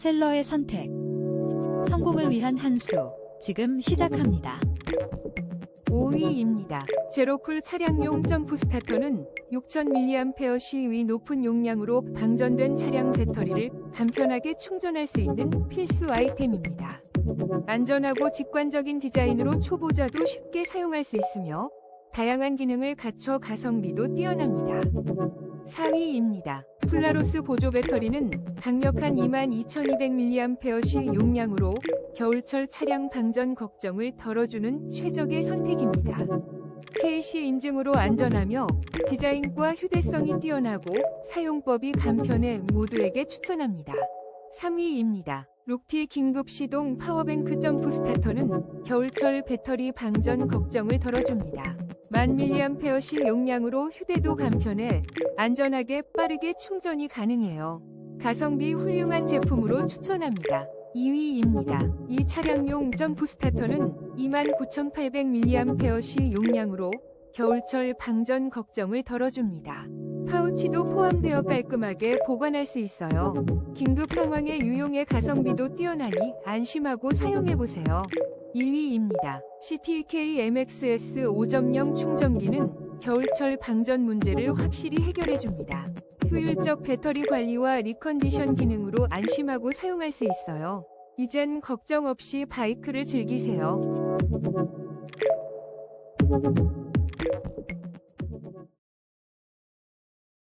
셀러의 선택. 성공을 위한 한 수. 지금 시작합니다. 5위입니다. 제로쿨 차량용 점프 스타터는 6000mAh 위 높은 용량으로 방전된 차량 배터리를 간편하게 충전할 수 있는 필수 아이템입니다. 안전하고 직관적인 디자인으로 초보자도 쉽게 사용할 수 있으며 다양한 기능을 갖춰 가성비도 뛰어납니다. 4위입니다. 플라로스 보조 배터리는 강력한 22,200mAh 용량으로 겨울철 차량 방전 걱정을 덜어주는 최적의 선택입니다. KC 인증으로 안전하며 디자인과 휴대성이 뛰어나고 사용법이 간편해 모두에게 추천합니다. 3위입니다. 록티 긴급 시동 파워뱅크 점프 스타터는 겨울철 배터리 방전 걱정을 덜어줍니다. 1000mAh 용량으로 휴대도 간편해 안전하게 빠르게 충전이 가능해요. 가성비 훌륭한 제품으로 추천합니다. 2위입니다. 이 차량용 점프 스타터는 29,800mAh 용량으로 겨울철 방전 걱정을 덜어줍니다. 파우치도 포함되어 깔끔하게 보관할 수 있어요. 긴급 상황에 유용해 가성비도 뛰어나니 안심하고 사용해보세요. 1위입니다. CTK MXS 5.0 충전기는 겨울철 방전 문제를 확실히 해결해줍니다. 효율적 배터리 관리와 리컨디션 기능으로 안심하고 사용할 수 있어요. 이젠 걱정 없이 바이크를 즐기세요.